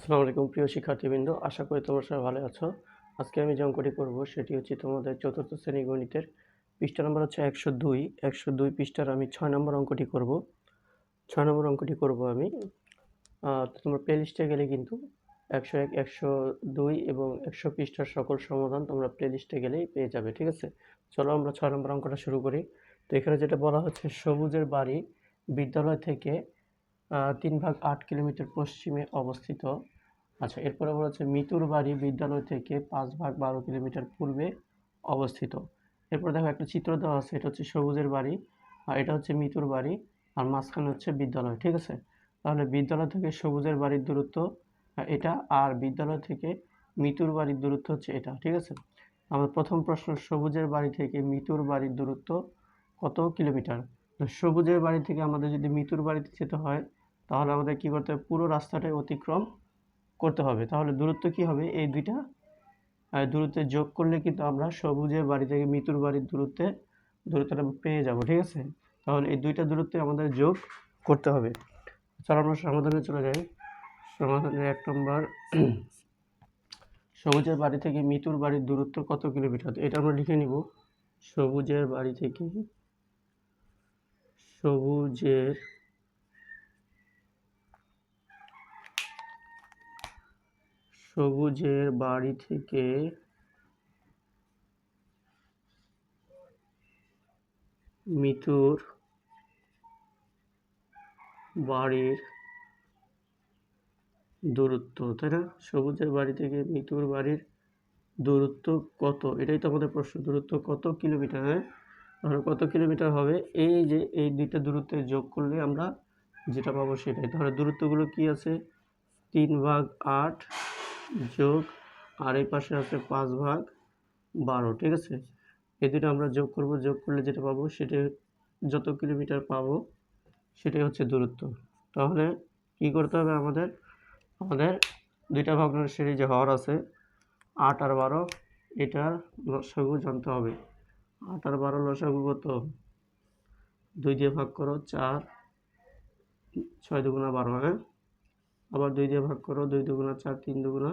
আসসালামু আলাইকুম প্রিয় শিক্ষার্থীবৃন্দ, আশা করি তোমরা সবাই ভালো আছো। আজকে আমি যে অঙ্কটি করব সেটি হচ্ছে তোমাদের চতুর্থ শ্রেণি গণিতের পৃষ্ঠা নম্বর হচ্ছে একশো দুই। একশো দুই পৃষ্ঠার আমি ছয় নম্বর অঙ্কটি করব। ছয় নম্বর অঙ্কটি করব আমি। তোমরা প্লে লিস্টে গেলে কিন্তু একশো এক, একশো দুই এবং একশো পৃষ্ঠার সকল সমাধান তোমরা প্লে লিস্টে গেলেই পেয়ে যাবে, ঠিক আছে? চলো আমরা ছয় নম্বর অঙ্কটা শুরু করি। তো এখানে যেটা বলা হচ্ছে, সবুজের বাড়ি বিদ্যালয় থেকে তিন ভাগ আট কিলোমিটার পশ্চিমে অবস্থিত আচ্ছা এরপরে হচ্ছে মিতুর বাড়ি বিদ্যালয় থেকে পাঁচ ভাগ বারো কিলোমিটার পূর্বে অবস্থিত। এরপর দেখো একটা চিত্র দেওয়া আছে, এটা হচ্ছে সবুজের বাড়ি, আর এটা হচ্ছে মিতুর বাড়ি, আর মাঝখানে হচ্ছে বিদ্যালয়, ঠিক আছে? তাহলে বিদ্যালয় থেকে সবুজের বাড়ির দূরত্ব এটা, আর বিদ্যালয় থেকে মিতুর বাড়ির দূরত্ব হচ্ছে এটা, ঠিক আছে? আমার প্রথম প্রশ্ন, সবুজের বাড়ি থেকে মিতুর বাড়ির দূরত্ব কত কিলোমিটার? সবুজের বাড়ি থেকে আমাদের যদি মিতুর বাড়িতে যেতে হয়, তাহলে আমাদের কী করতে হবে? পুরো রাস্তাটাই অতিক্রম করতে হবে। তাহলে দূরত্ব কি হবে? এই দুইটা দূরত্বে যোগ করলে কিন্তু আমরা সবুজের বাড়ি থেকে মিতুর বাড়ির দূরত্বে দূরত্বটা পেয়ে যাব, ঠিক আছে? তাহলে এই দুইটা দূরত্বে আমাদের যোগ করতে হবে। চলো আমরা সমাধানে চলে যাই। সমাধানের এক নম্বর, সবুজের বাড়ি থেকে মিতুর বাড়ির দূরত্ব কত কিলোমিটার? এটা আমরা লিখে নিব। সবুজের বাড়ি থেকে সবুজের সবুজের বাড়ি থেকে মিতুর বাড়ির দূরত্ব, তাই না? সবুজের বাড়ি থেকে মিতুর বাড়ির দূরত্ব কত? এটাই তো আমাদের প্রশ্ন, দূরত্ব কত কিলোমিটার হ্যাঁ? তাহলে কত কিলোমিটার হবে? এই যে এই দুইটা দূরত্বে যোগ করলে আমরা যেটা পাবো সেটাই। তাহলে দূরত্বগুলো কি আছে? তিন ভাগ আট যোগ, আর এই পাশে আছে পাঁচ ভাগ বারো, ঠিক আছে? এই দুটো আমরা যোগ করব, যোগ করলে যেটা পাবো সেটা যত কিলোমিটার পাবো সেটাই হচ্ছে দূরত্ব। তাহলে কি করতে হবে আমাদের? আমাদের দুইটা ভগ্নাংশেরই যে হর আছে, আট আর বারো, এটার লসাগু জানতে হবে। আট আর বারো লসাগু কত? দুই দিয়ে ভাগ করো, চার, ছয় দুগুণা বারো হ্যাঁ? আবার দুই দিয়ে ভাগ করো, দুই দুগুণা চার, তিন দুগুণা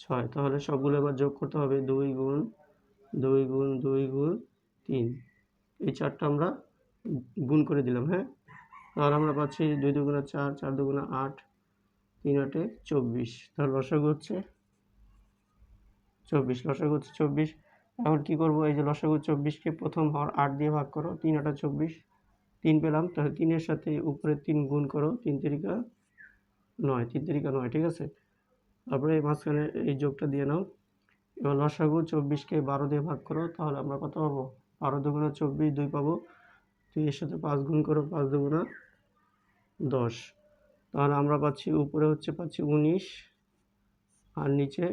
ছয়। তাহলে সবগুলো এবার যোগ করতে হবে দুই গুণ দুই গুণ দুই গুণ, তিন। এই চারটা আমরা গুণ করে দিলাম হ্যাঁ? তাহলে আমরা পাচ্ছি দুই দুগুণা চার চার দুগুণা আট, তিন আটে চব্বিশ। তাহলে লসাগু হচ্ছে চব্বিশ, লসাগু হচ্ছে চব্বিশ। এখন কী করব? এই যে লসাগু চব্বিশকে প্রথম হর আট দিয়ে ভাগ করো, তিন আটা চব্বিশ, তিন পেলাম। তাহলে তিনের সাথে উপরে তিন গুণ করো, তিন তিরিকা নয়, তিন নয়, ঠিক আছে? তারপরে এই মাঝখানে এই যোগটা দিয়ে নাও। এবার লসাগু চব্বিশকে বারো দিয়ে ভাগ করো, তাহলে আমরা কত পাবো? বারো দুগুণা চব্বিশ, দুই পাবো। তুই এর সাথে পাঁচ গুণ করো, পাঁচ দুগুণা দশ। তাহলে আমরা পাচ্ছি, উপরে হচ্ছে পাচ্ছি উনিশ আর নিচে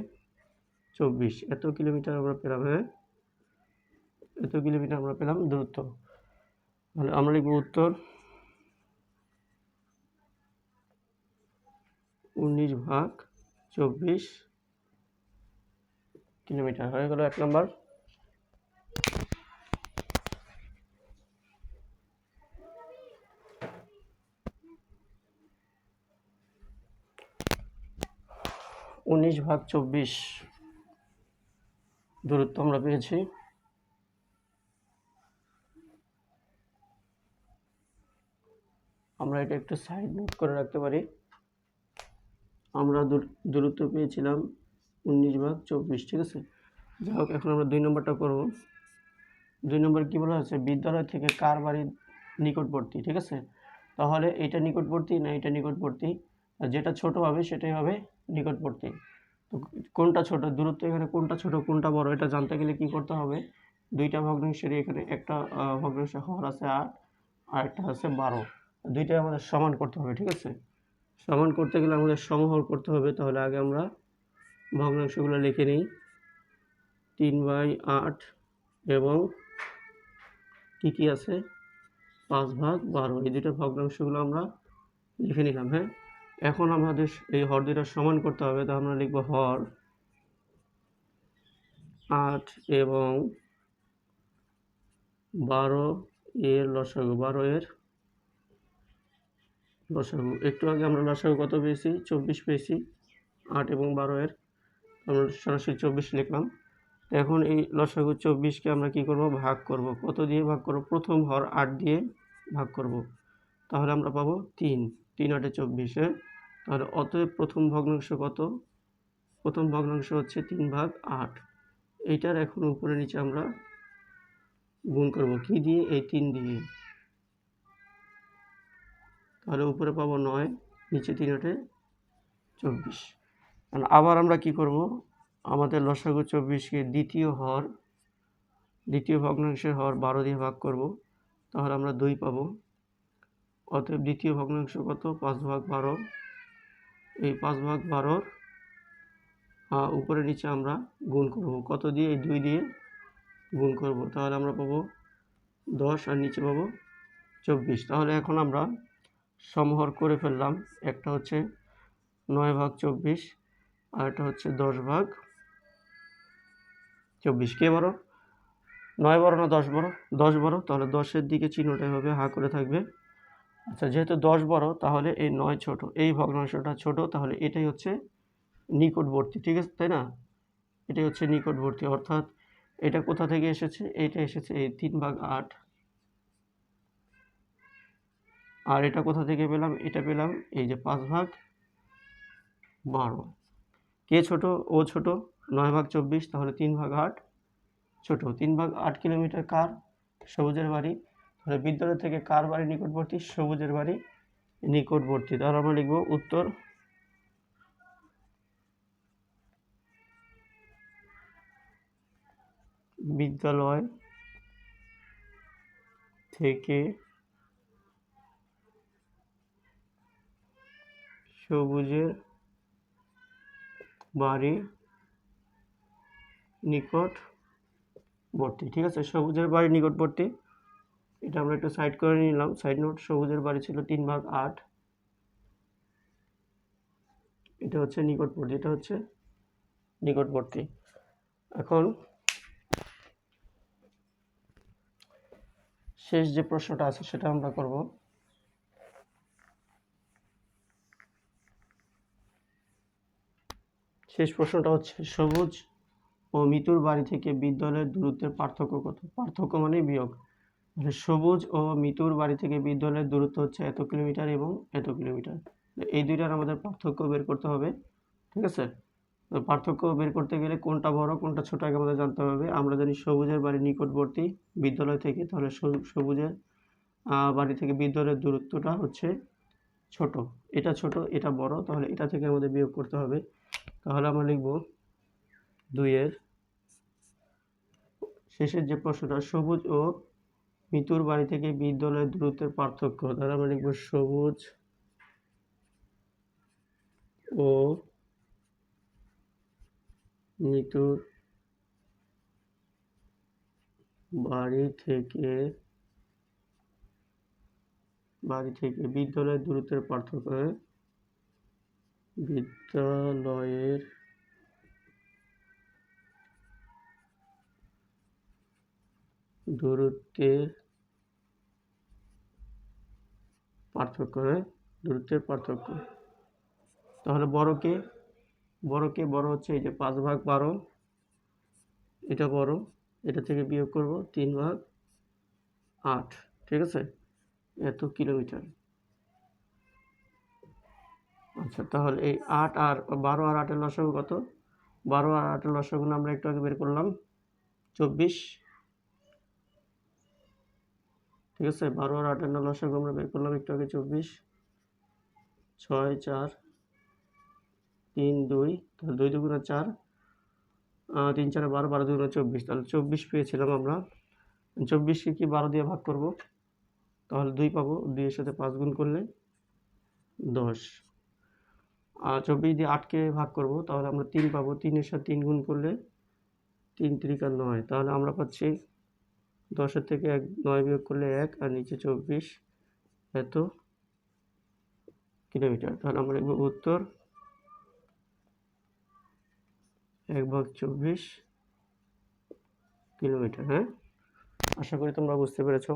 চব্বিশ। এত কিলোমিটার আমরা পেলাম হ্যাঁ? এত কিলোমিটার আমরা পেলাম দূরত্ব। তাহলে আমরা লিখব উত্তর উনিশ ভাগ চব্বিশ কিলোমিটার হয়ে গেল এক নম্বর। উনিশ ভাগ চব্বিশ, দূরত্ব আমরা পেয়েছি। আমরা এটা একটু সাইড নোট করে রাখতে পারি। আমরা দূর- দূরত্ব পেয়েছিলাম উনিশ ভাগ চব্বিশ, ঠিক আছে? যাই হোক, এখন আমরা দুই নম্বরটা করব। দুই নম্বর কী বলা হচ্ছে বিদ্যালয় থেকে কার বাড়ি নিকটবর্তী, ঠিক আছে? তাহলে এটা নিকটবর্তী না এটা নিকটবর্তী? আর যেটা ছোট হবে সেটাই হবে নিকটবর্তী। তো কোনটা ছোট? দূরত্ব এখানে কোনটা ছোট, কোনটা বড়? এটা জানতে গেলে কি করতে হবে? দুইটা ভগ্নাংশেরই এখানে একটা ভগ্নাংশে হর আছে আট, আর একটা আছে বারো। দুইটাই আমাদের সমান করতে হবে, ঠিক আছে? সমান করতে গেলে আমাদের সমহর করতে হবে, তাহলে আগে আমরা ভগ্নাংশগুলো লিখে নিই। তিন বাই আট এবং কী কী আছে? পাঁচ ভাগ বারো, এই দুটো ভগ্নাংশগুলো আমরা লিখে নিলাম হ্যাঁ? এখন আমাদের এই হর দুটা সমান করতে হবে তা আমরা লিখব হর আট এবং বারো এর লসাগু, বারো এর লসাগু একটু আগে আমরা লসাগু কত পেয়েছি? চব্বিশ পেয়েছি। আট এবং বারো এর। আমরা সরাসরি চব্বিশ লিখলাম। এখন এই লসাগু চব্বিশকে আমরা কি করব? ভাগ করব। কত দিয়ে ভাগ করব? প্রথম হর আট দিয়ে ভাগ করব। তাহলে আমরা পাবো তিন। তিন আটে চব্বিশে তাহলে অতএব প্রথম ভগ্নাংশ কত? প্রথম ভগ্নাংশ হচ্ছে তিন ভাগ আট। এইটার এখন উপরে নিচে আমরা গুণ করব। কি দিয়ে? এই তিন দিয়ে। তাহলে উপরে পাবো নয়, নিচে তিন আটে চব্বিশ। আবার আমরা কি করব? আমাদের লসাগু চব্বিশকে দ্বিতীয় হর, দ্বিতীয় ভগ্নাংশের হর বারো দিয়ে ভাগ করব। তাহলে আমরা দুই পাবো। অতএব দ্বিতীয় ভগ্নাংশ কত? পাঁচ ভাগ বারো। এই পাঁচ ভাগ বারোর উপরে নিচে আমরা গুণ করব। কত দিয়ে? এই দুই দিয়ে গুণ করব। তাহলে আমরা পাবো দশ আর নিচে পাবো চব্বিশ। তাহলে এখন আমরা সমহর করে ফেললাম। একটা হচ্ছে নয় ভাগ চব্বিশ, আর একটা হচ্ছে দশ ভাগ চব্বিশ। কে বড়? নয় বড় না দশ বড়? দশ বড়, তাহলে দশের দিকে চিহ্নটাই হবে হা করে থাকবে। আচ্ছা যেহেতু দশ বড়, তাহলে এই নয় ছোট, এই ভগ্নাংশটা ছোট, তাহলে এটাই হচ্ছে নিকটবর্তী, ঠিক আছে, তাই না? এটাই হচ্ছে নিকটবর্তী, অর্থাৎ এটা কোথা থেকে এসেছে? এইটা এসেছে এই তিন ভাগ আট আর এটা কোথা থেকে পেলাম? এটা পেলাম এই যে পাঁচ ভাগ বারো। কে ছোট? ও ছোট, নয় ভাগ চব্বিশ, তাহলে তিন ভাগ আট। ছোট, তিন ভাগ আট কিলোমিটার কার? সবুজের বাড়ি। তাহলে বিদ্যালয় থেকে কার বাড়ি নিকটবর্তী? সবুজের বাড়ি নিকটবর্তী। তাহলে আমরা লিখব উত্তর। বিদ্যালয় থেকে সবুজের বাড়ি নিকটবর্তী, ঠিক আছে? সবুজের বাড়ি নিকটবর্তী। এটা আমরা একটু সাইড করে নিলাম। সাইড নোট সবুজের বাড়ি ছিল তিন ভাগ আট। এটা হচ্ছে নিকটবর্তী, এটা হচ্ছে নিকটবর্তী। এখন শেষ যে প্রশ্নটা আছে, সেটা আমরা করব। শেষ প্রশ্নটা হচ্ছে, সবুজ ও মিতুর বাড়ি থেকে বিদ্যালয়ের দূরত্বের পার্থক্য কত? পার্থক্য মানে বিয়োগ। সবুজ ও মিতুর বাড়ি থেকে বিদ্যালয়ের দূরত্ব হচ্ছে এত কিলোমিটার এবং এত কিলোমিটার। এই দুইটার আমাদের পার্থক্য বের করতে হবে, ঠিক আছে? পার্থক্য বের করতে গেলে কোনটা বড়, কোনটা ছোট আগে আমাদের জানতে হবে। আমরা জানি সবুজের বাড়ি নিকটবর্তী বিদ্যালয় থেকে, তাহলে সবুজের বাড়ি থেকে বিদ্যালয়ের দূরত্বটা হচ্ছে ছোট। এটা ছোট, এটা বড়, তাহলে এটা থেকে আমাদের বিয়োগ করতে হবে। তাহলে আমরা লিখব দুইয়ের শেষের যে প্রশ্নটা, সবুজ ও মিতুর বাড়ি থেকে বিদ্যালয়ের দূরত্বের পার্থক্য। তাহলে আমরা লিখব সবুজ ও মিতুর বাড়ি থেকে বাড়ি থেকে বিদ্যালয়ের দূরত্বের পার্থক্য। বিদ্যালয়ের দূরত্বের পার্থক্য দূরত্বের পার্থক্য। তাহলে বড় কে? বড় কে? বড় হচ্ছে এই যে পাঁচ ভাগ বারো। এটা বড়, এটা থেকে বিয়োগ করব তিন ভাগ আট, ঠিক আছে? এত কিলোমিটার। আচ্ছা তাহলে এই আট আর বারো আর আটের লসাগু কত? বারো আর আটের লসাগু আমরা একটু আগে বের করলাম। চব্বিশ। ঠিক আছে, বারো আর আটের লসাগু আমরা বের করলাম একটু আগে চব্বিশ। ছয়, চার, তিন, দুই, তাহলে দুই দুগুণে চার। তিন, চারে বারো বারো দুগুণে চব্বিশ। তাহলে চব্বিশ পেয়েছিলাম আমরা। চব্বিশকে কি বারো দিয়ে ভাগ করব? তাহলে দুই পাবো, দুইয়ের সাথে পাঁচ গুণ করলে দশ। চব্বিশ দিয়ে আটকে ভাগ করব, তাহলে আমরা তিন পাবো। তিনের সাথে তিন গুণ করলে তিন তিরিকা নয়। তাহলে আমরা পাচ্ছি দশের থেকে এক, নয় বিয়োগ করলে এক, আর নিচে চব্বিশ এত কিলোমিটার। তাহলে আমরা লিখব উত্তর এক ভাগ চব্বিশ কিলোমিটার হ্যাঁ? আশা করি তোমরা বুঝতে পেরেছ।